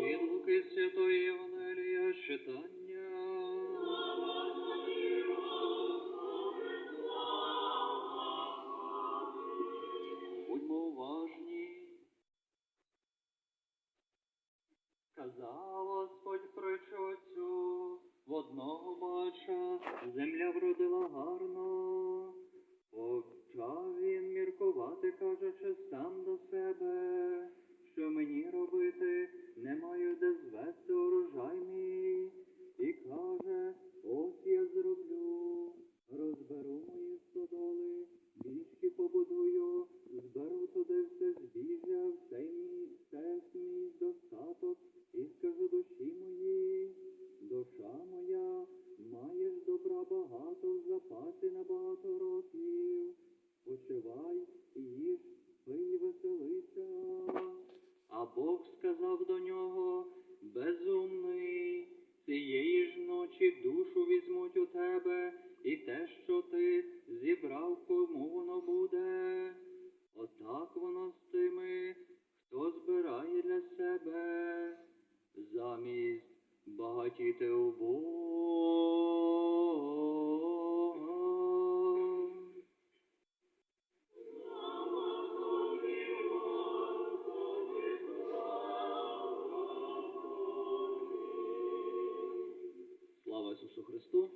Від Луки Святої Євангелія читання. Будьмо уважні. Казав Господь притчу цю, в одного кажучи сам до себе, що мені робити, не маю де звести урожай мій. І каже, ось я зроблю, розберу мої стодоли, бічки побудую, зберу туди все збіжжя, все мій, все мій достаток, і скажу душі моїй, душа моя, маєш добра багато в запасі на багато років. Бог сказав до нього, безумний, цієї ж ночі душу візьмуть у тебе, і те, що ти зібрав, кому воно буде. Отак воно з тими, хто збирає для себе, замість багатіти у Бога. Ісусу Христу!